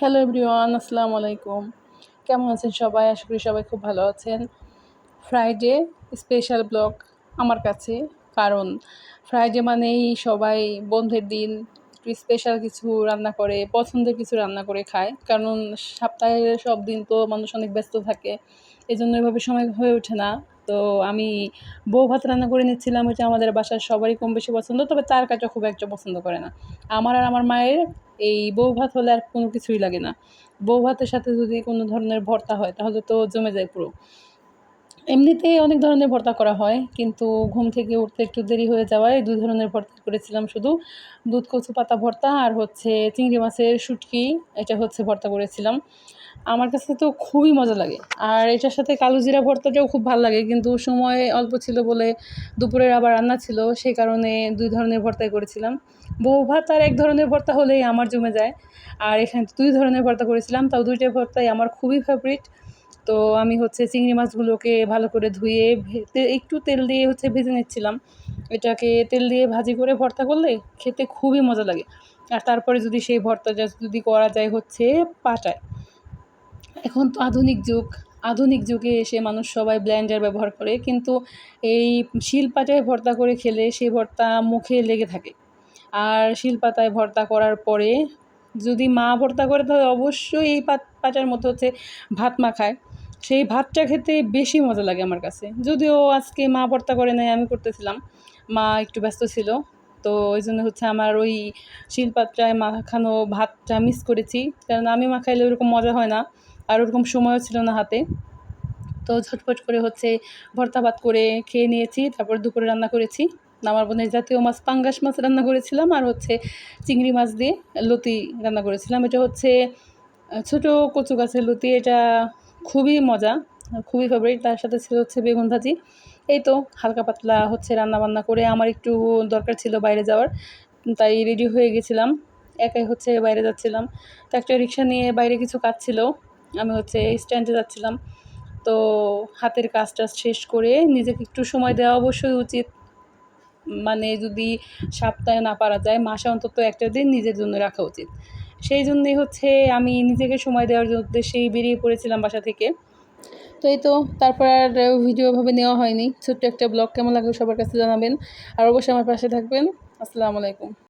Hello everyone, আসসালামু আলাইকুম। কেমন আছেন সবাই? আশা করি সবাই খুব ভালো আছেন। ফ্রাইডে স্পেশাল ব্লগ আমার কাছে, কারণ ফ্রাইডে মানেই সবাই বন্ধের দিন স্পেশাল কিছু রান্না করে, পছন্দের কিছু রান্না করে খায়। কারণ সপ্তাহের সব দিন তো মানুষ অনেক ব্যস্ত থাকে এই জন্য এভাবে সময় হয়ে ওঠে না। তো আমি বউ ভাত রান্না করে নিচ্ছিলাম, হচ্ছে আমাদের বাসার সবারই কম বেশি পছন্দ, তবে তার কাছে খুব একটা পছন্দ করে না। আমার আর আমার মায়ের এই বউ ভাত হলে আর কোনো কিছুই লাগে না। বউ ভাতের সাথে যদি কোনো ধরনের ভর্তা হয়, তাহলে তো জমে যায় পুরো। এমনিতেই অনেক ধরনের ভর্তা করা হয়, কিন্তু ঘুম থেকে উঠতে একটু দেরি হয়ে যাওয়ায় দুই ধরনের ভর্তা করেছিলাম শুধু। দুধ, কচু, পাতা ভর্তা আর হচ্ছে চিংড়ি মাছের শুটকি, এটা হচ্ছে ভর্তা করেছিলাম। আমার কাছে তো খুবই মজা লাগে। আর এটার সাথে কালো জিরা ভর্তাটাও খুব ভালো লাগে, কিন্তু সময় অল্প ছিল বলে দুপুরের আবার রান্না ছিল, সেই কারণে দুই ধরনের ভর্তাই করেছিলাম। বউ ভাত আর এক ধরনের ভর্তা হলেই আমার জমে যায়। আর এখানে দুই ধরনের ভর্তা করেছিলাম, তাও দুইটা ভর্তাই আমার খুবই ফেভারিট তো আমি হচ্ছে চিংড়ি মাছগুলোকে ভালো করে ধুয়ে একটু তেল দিয়ে হচ্ছে ভেজে নিচ্ছিলাম। এটাকে তেল দিয়ে ভাজি করে ভর্তা করলে খেতে খুবই মজা লাগে। আর তারপরে যদি সেই ভর্তাটা যদি করা যায় হচ্ছে পাটায়। এখন তো আধুনিক যুগ। আধুনিক যুগে এসে মানুষ সবাই ব্লেন্ডার ব্যবহার করে। কিন্তু এই শিলপাটায় ভর্তা করে খেলে সেই ভর্তা মুখে লেগে থাকে। আর শিলপাতায় ভর্তা করার পরে যদি মা ভর্তা করে তাহলে অবশ্যই এই পাটার মতো হচ্ছে ভাত মাখায় সেই ভাতটা খেতে বেশি মজা লাগে আমার কাছে। যদিও আজকে মা ভর্তা করে নেয় আমি করতেছিলাম। মা একটু ব্যস্ত ছিল, তো ওই জন্য হচ্ছে আমার ওই শিলপাত্রায় মাখানো ভাতটা মিস করেছি। কারণ আমি মাখাইলে ওরকম মজা হয় না, আর ওরকম সময়ও ছিল না হাতে। তো ঝটপট করে হচ্ছে ভর্তা ভাত করে খেয়ে নিয়েছি, তারপর দুপুরে রান্না করেছি। আমার বোনের জাতীয় মাছ, পাঙ্গাস মাছ রান্না করেছিলাম, আর হচ্ছে চিংড়ি মাছ দিয়ে লতি রান্না করেছিলাম। এটা হচ্ছে ছোটো কচু গাছের লতি, এটা খুবই মজা, খুবই ফেভারিট তার সাথে ছিল হচ্ছে বেগুন ভাজি। এই তো হালকা পাতলা হচ্ছে রান্না বান্না করে আমার একটু দরকার ছিল বাইরে যাওয়ার, তাই রেডি হয়ে গেছিলাম। একাই হচ্ছে বাইরে যাচ্ছিলাম। তো একটা রিক্সা নিয়ে বাইরে কিছু কাজ ছিল, আমি হচ্ছে স্ট্যান্ডে যাচ্ছিলাম। তো হাতের কাজটা শেষ করে নিজেকে একটু সময় দেওয়া অবশ্যই উচিত। মানে যদি সপ্তাহে না পারা যায়, মাসে অন্তত একটা দিন নিজের জন্য রাখা উচিত। সেই জন্যই হচ্ছে আমি নিজেকে সময় দেওয়ার উদ্দেশ্যেই বেরিয়ে পড়েছিলাম বাসা থেকে। তো এই তো, তারপর আর ভিডিওভাবে নেওয়া হয়নি। ছোট্ট একটা ব্লগ, কেমন লাগল সবার কাছে জানাবেন। আর অবশ্যই আমার পাশে থাকবেন। আসসালামু আলাইকুম।